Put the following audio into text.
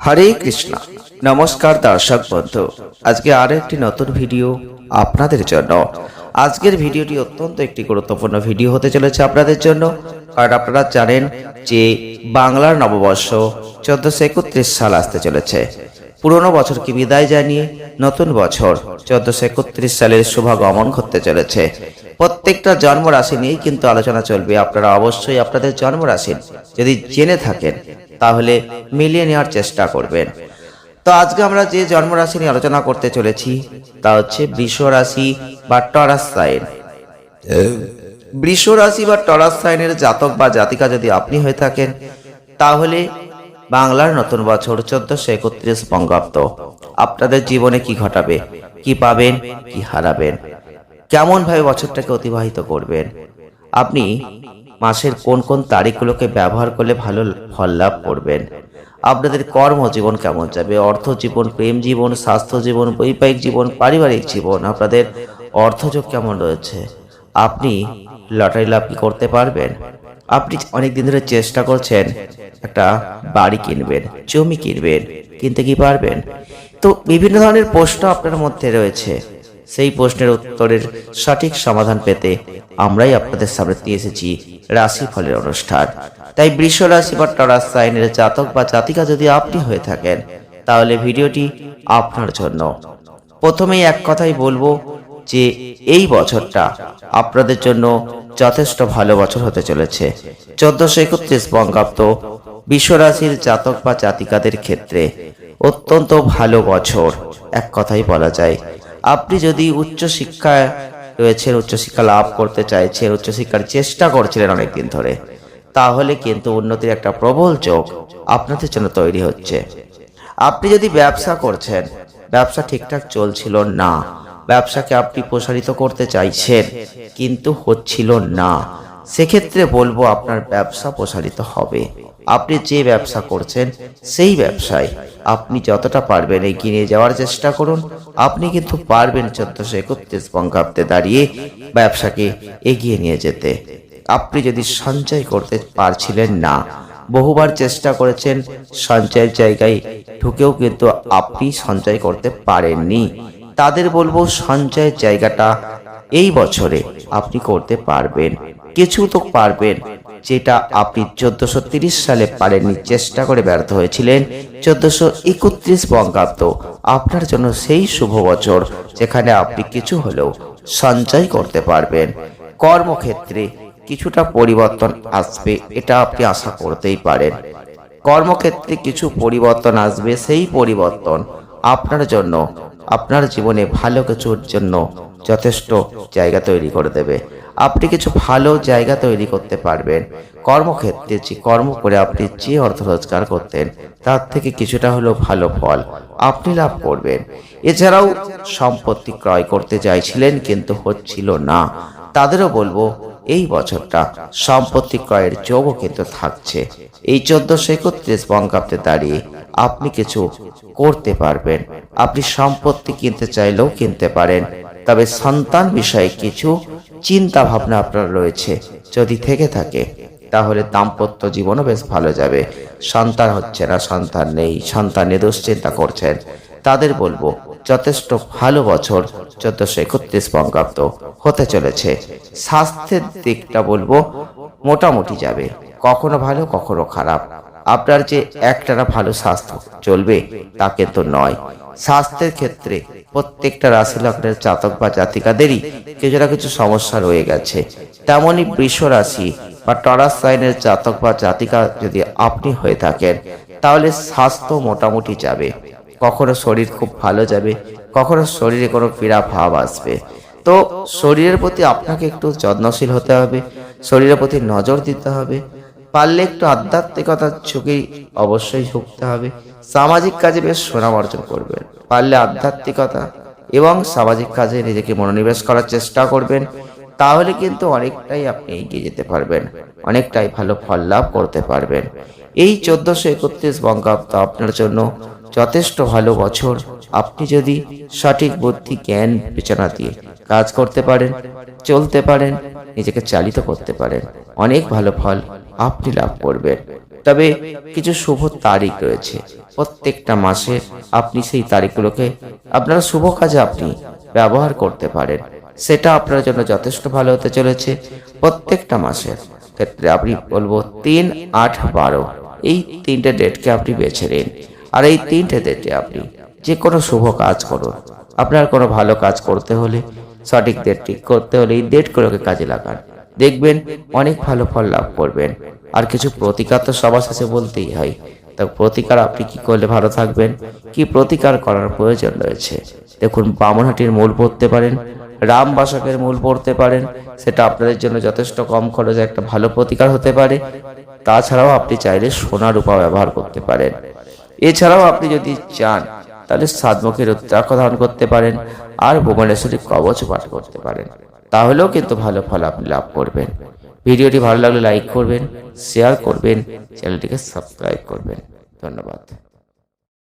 হরে কৃষ্ণ। নমস্কার দর্শক বন্ধু। আজকে আরও একটি নতুন ভিডিও আপনাদের জন্য। আজকের ভিডিওটি অত্যন্ত একটি গুরুত্বপূর্ণ ভিডিও হতে চলেছে আপনাদের জন্য। কারণ আপনারা জানেন যে বাংলার নববর্ষ চোদ্দশো একত্রিশ সাল আসতে চলেছে। পুরনো বছরকে বিদায় জানিয়ে নতুন বছর চোদ্দশো একত্রিশ সালের শুভাগমন ঘটতে চলেছে। প্রত্যেকটা জন্ম রাশি নিয়েই কিন্তু আলোচনা চলবে। আপনারা অবশ্যই আপনাদের জন্ম রাশি যদি জেনে থাকেন তাহলে মিলিয়ে নেওয়ার চেষ্টা করবেন। তো আজকে আমরা যে জন্মরাশি নিয়ে আলোচনা করতে চলেছি, তা হচ্ছে বৃষ রাশি বা টরাস সাইন। বৃষ রাশি বা টরাস সাইনের জাতক বা জাতিকা যদি আপনি হয়ে থাকেন, তাহলে বাংলার নতুন বছর চোদ্দশো একত্রিশ বঙ্গাব্দ। আপনাদের জীবনে কি ঘটাবে? কি পাবেন? কি হারাবেন? কেমন ভাবে বছরটাকে অতিবাহিত করবেন? আপনি মাসের কোন কোন তারিখগুলোকে ব্যবহার করলে ভালো ফল লাভ করবেন? আপনাদের কর্মজীবন কেমন যাবে? অর্থ জীবন, প্রেম জীবন, স্বাস্থ্য জীবন, বৈবাহিক জীবন, পারিবারিক জীবন, আপনাদের অর্থযোগ কেমন রয়েছে? আপনি লটারি লাভ কি করতে পারবেন? আপনি অনেক দিন ধরে চেষ্টা করছেন একটা বাড়ি কিনবেন, জমি কিনবেন, কিনতে কি পারবেন? তো বিভিন্ন ধরনের প্রশ্ন আপনার মধ্যে রয়েছে। সেই প্রশ্নের উত্তরের সঠিক সমাধান পেতে আমরাই আপনাদের সামনে নিয়ে এসেছি রাশি ফলের অনুষ্ঠান। তাই বৃষ রাশি বা টরাস সাইনের জাতক বা জাতিকা যদি আপনি হয়ে থাকেন, তাহলে ভিডিওটি আপনার জন্য। প্রথমেই এক কথাই বলব যে এই বছরটা আপনাদের জন্য যথেষ্ট ভালো বছর হতে চলেছে। চোদ্দশো একত্রিশ বঙ্গাব্দ বিশ্বরাশির জাতক বা জাতিকাদের ক্ষেত্রে অত্যন্ত ভালো বছর, এক কথাই বলা যায়। আপনি যদি উচ্চশিক্ষায় রয়েছেন উচ্চশিক্ষা লাভ করতে চাইছেন উচ্চশিক্ষার চেষ্টা করছিলেন অনেকদিন ধরে, তাহলে কিন্তু উন্নতির একটা প্রবল চোখ আপনাদের জন্য তৈরি হচ্ছে। আপনি যদি ব্যবসা করছেন, ব্যবসা ঠিকঠাক চলছিল না, ব্যবসাকে আপনি প্রসারিত করতে চাইছেন, কিন্তু হচ্ছিল না সেক্ষেত্রে বলব আপনার ব্যবসা প্রসারিত হবে। আপনি যে ব্যবসা করছেন, সেই ব্যবসায় আপনি যতটা পারবেন এগিয়ে নিয়ে যাওয়ার চেষ্টা করুন। আপনি কিন্তু পারবেন চোদ্দশো একত্রিশ বঙ্গাব্দে দাঁড়িয়ে ব্যবসাকে এগিয়ে নিয়ে যেতে। আপনি যদি সঞ্চয় করতে পারছিলেন না, বহুবার চেষ্টা করেছেন, সঞ্চয়ের জায়গায় ঢুকেও কিন্তু আপনি সঞ্চয় করতে পারেননি। তাদের বলব সঞ্চয়ের জায়গাটা এই বছরে আপনি করতে পারবেন। কিছু তো পারবেন, যেটা আপনি চোদ্দশো সালে পারেননি, চেষ্টা করে ব্যর্থ হয়েছিলেন। চোদ্দশো একত্রিশ বঙ্গাব্দ, আপনার জন্য সেই শুভ বছর, যেখানে আপনি কিছু হলেও সঞ্চয় করতে পারবেন। কর্মক্ষেত্রে কিছুটা পরিবর্তন আসবে, এটা আপনি আশা করতেই পারেন। কর্মক্ষেত্রে কিছু পরিবর্তন আসবে, সেই পরিবর্তন আপনার জন্য, আপনার জীবনে ভালো কিছুর জন্য যথেষ্ট জায়গা তৈরি করে দেবে। আপনি কিছু ভালো জায়গা তৈরি করতে পারবেন। কর্মক্ষেত্রে যে কর্ম করে আপনি যে অর্থ রোজগার করতেন, তার থেকে কিছুটা হলেও ভালো ফল আপনি লাভ করবেন। এছাড়াও সম্পত্তি ক্রয় করতে চাইছিলেন কিন্তু হচ্ছিল না। তাদেরও বলব, এই বছরটা সম্পত্তি ক্রয়ের যোগও কিন্তু থাকছে। এই চোদ্দশো একত্রিশ বঙ্গাব্দে দাঁড়িয়ে আপনি কিছু করতে পারবেন। আপনি সম্পত্তি কিনতে চাইলেও কিনতে পারেন। তবে সন্তান বিষয়ে কিছু চিন্তা ভাবনা আপনার রয়েছে। যদি থেকে থাকে, তাহলে দাম্পত্য জীবনও বেশ ভালো যাবে। সন্তান হচ্ছে না, সন্তান নেই, সন্তানে দুশ্চিন্তা করছেন। তাদের বলব, যথেষ্ট ভালো বছর, চোদ্দশো একত্রিশ বঙ্গাব্দ হতে চলেছে। স্বাস্থ্যের দিকটা বলব, মোটামুটি যাবে। কখনো ভালো, কখনো খারাপ। আপনার যে একটানা ভালো স্বাস্থ্য চলবে, তা কিন্তু নয়। স্বাস্থ্যের ক্ষেত্রে প্রত্যেকটা রাশি লগ্নের জাতক বা জাতিকাদেরই কিছু না কিছু সমস্যা রয়ে গেছে। তেমনই বৃষ রাশি বা টরাস সাইনের জাতক বা জাতিকা যদি আপনি হয়ে থাকেন, তাহলে স্বাস্থ্য মোটামুটি যাবে। কখনো শরীর খুব ভালো যাবে, কখনো শরীরে কোনো পীড়া ভাব আসবে। তো শরীরের প্রতি আপনাকে একটু যত্নশীল হতে হবে, শরীরের প্রতি নজর দিতে হবে পারলে একটু আধ্যাত্মিকতার ঝুঁকি অবশ্যই ঝুঁকতে হবে। সামাজিক কাজে বেশ সুনাম অর্জন করবেন। পারলে আধ্যাত্মিকতা এবং সামাজিক কাজে নিজেকে মনোনিবেশ করার চেষ্টা করবেন। তাহলে কিন্তু অনেকটাই আপনি এগিয়ে যেতে পারবেন। অনেকটাই ভালো ফল লাভ করতে পারবেন। এই চোদ্দশো একত্রিশ বঙ্গাব্দ আপনার জন্য যথেষ্ট ভালো বছর। আপনি যদি সঠিক বুদ্ধি, জ্ঞান, বিবেচনা দিয়ে কাজ করতে পারেন, চলতে পারেন, নিজেকে চালিত করতে পারেন, অনেক ভালো ফল আপনি লাভ করবেন। তবে কিছু শুভ তারিখ রয়েছে। প্রত্যেকটা মাসে আপনি সেই তারিখগুলোকে আপনার শুভ কাজে আপনি ব্যবহার করতে পারেন। সেটা আপনার জন্য যথেষ্ট ভালো হতে চলেছে প্রত্যেকটা মাসের ক্ষেত্রে। আপনি বলব তিন, আট, বারো, এই তিনটে ডেটকে আপনি বেছে নিন। আর এই তিনটে ডেটে আপনি যে কোনো শুভ কাজ করুন। আপনার কোনো ভালো কাজ করতে হলে সঠিক ডেট ঠিক করতে হলে এই ডেটগুলোকে কাজে লাগান। দেখবেন অনেক ভালো ফল লাভ করবেন। আর কিছু প্রতিকার তো সবার শেষে বলতেই হয়। তা প্রতিকার আপনি কি করলে ভালো থাকবেন? কি প্রতিকার করার প্রয়োজন রয়েছে? দেখুন, বামনহাটির মূল পড়তে পারেন, রাম বাসকের মূল পড়তে পারেন, সেটা আপনাদের জন্য যথেষ্ট কম খরচে একটা ভালো প্রতিকার হতে পারে। তাছাড়াও আপনি চাইলে সোনা রূপা ব্যবহার করতে পারেন। এছাড়াও আপনি যদি চান, তাহলে সাতমুখী রুদ্রাক্ষ ধারণ করতে পারেন, আর ভুবনেশ্বরী কবচ পাঠ করতে পারেন। তাহলেও কিন্তু ভালো ফল আপনি লাভ করবেন। ভিডিওটি ভালো লাগলে লাইক করবেন শেয়ার করবেন, চ্যানেলটিকে সাবস্ক্রাইব করবেন। ধন্যবাদ।